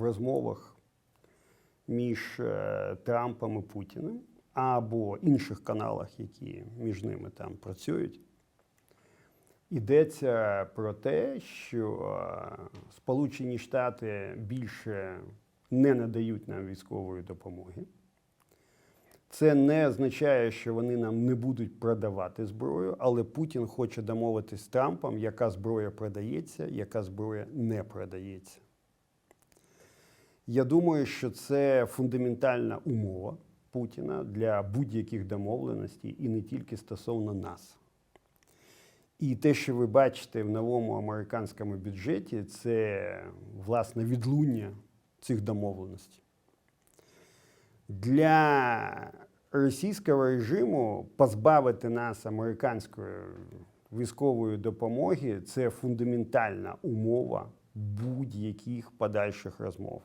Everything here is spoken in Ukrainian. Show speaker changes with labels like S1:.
S1: в розмовах між е, Трампом і Путіним або інших каналах, які між ними там працюють, йдеться про те, що е, Сполучені Штати більше не надають нам військової допомоги. Це не означає, що вони нам не будуть продавати зброю, але Путін хоче домовитись з Трампом, яка зброя продається, яка зброя не продається. Я думаю, що це фундаментальна умова Путіна для будь-яких домовленостей і не тільки стосовно нас. І те, що ви бачите в новому американському бюджеті, це власне відлуння цих домовленостей. Для російського режиму позбавити нас американської військової допомоги це фундаментальна умова будь-яких подальших розмов.